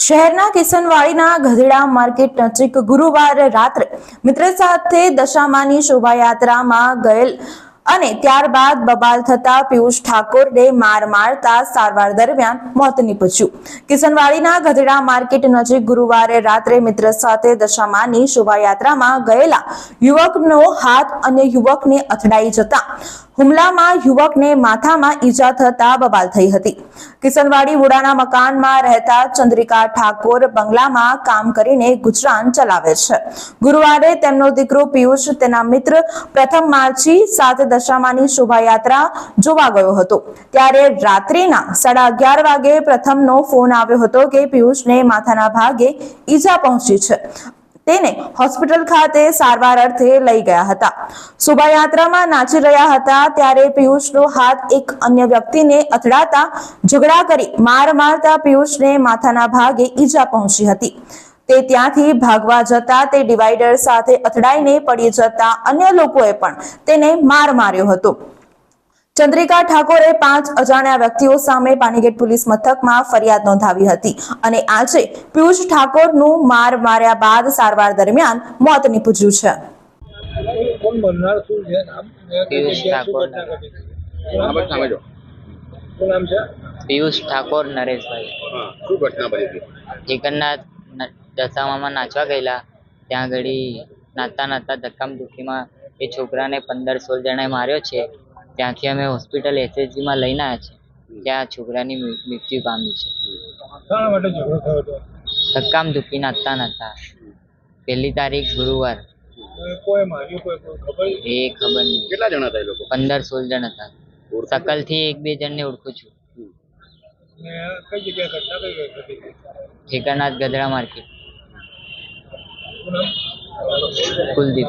શહેરના કિશનવાડીના ગધેડા માર્કેટ નજીક ગુરુવારે રાત્રે મિત્ર સાથે દશામાની શોભાયાત્રામાં ગયેલ અને ત્યારબાદ બબાલ થતા પિયુષ ઠાકોરને માર મારતા સારવાર દરમિયાન મોત નીપજ્યું. કિશનવાડીના ગધેડા માર્કેટ નજીક ગુરુવારે રાત્રે મિત્ર સાથે દશામાની શોભાયાત્રામાં ગયેલા યુવકનો હાથ અને યુવકને અથડાઈ જતા હુમલામાં યુવકને માથામાં ઈજા થતા બબાલ થઈ હતી. કિશનવાડી વુડાના મકાનમાં રહેતા ચંદ્રિકા ઠાકોર બંગલામાં કામ કરીને ગુજરાન ચલાવે છે. ગુરુવારે તેમનો દીકરો પિયુષ તેના મિત્ર પ્રથમ માર્ચી સાત દશામાની શોભાયાત્રા જોવા ગયો હતો. ત્યારે રાત્રિના સાડા અગિયાર વાગે પ્રથમનો ફોન આવ્યો હતો કે પિયુષને માથાના ભાગે ઈજા પહોંચી છે. તેને હોસ્પિટલ ખાતે સારવાર અર્થે લઈ ગયા હતા. શોભાયાત્રામાં નાચી રહ્યા હતા ત્યારે પિયુષનો હાથ એક અન્ય વ્યક્તિને અથડાતા ઝઘડા કરી માર મારતા પિયુષને માથાના ભાગે ઈજા પહોંચી હતી. તે ત્યાંથી ભાગવા જતા તે ડિવાઈડર સાથે અથડાઈને પડી જતા અન્ય લોકોએ પણ તેને માર માર્યો હતો. ચંદ્રિકા ઠાકોરે પાંચ અજાણ્યા વ્યક્તિઓ સામે પાનીગેટ પોલીસ મથકમાં ફરિયાદ નોંધાવી હતી અને આજે પિયુષ ઠાકોરનું માર માર્યા બાદ સારવાર દરમિયાન મોત નીપજ્યું છે. પિયુષ ઠાકોર. ઘટના ઘટી? સામે સામે જો શું નામ છે? પિયુષ ઠાકોર નરેશભાઈ. દશામામાં નાચવા ગયેલા. ત્યાં આગળ નાતા નાતા ધક્કામ ધુક્કીમાં એ છોકરાને પંદર સોળ જણાએ માર્યો છે. ત્યાંથી અમે હોસ્પિટલ એસએચજીમાં લઈને આવ્યા છે ત્યાં છોકરાની મૃત્યુ પામી છે. ધક્કામ ધુક્કી નાચતા નતા. પહેલી તારીખ ગુરુવાર. કોઈ કોઈ માર્યું કોઈ કોઈ ખબર? એ ખબર નહીં. કેટલા જણા હતા એ લોકો? પંદર સોળ જણ હતા. સકલથી એક બે જણને ઓળખું છું. ઠેકાનાથ ગધડા માર્કેટ કુલદીપ.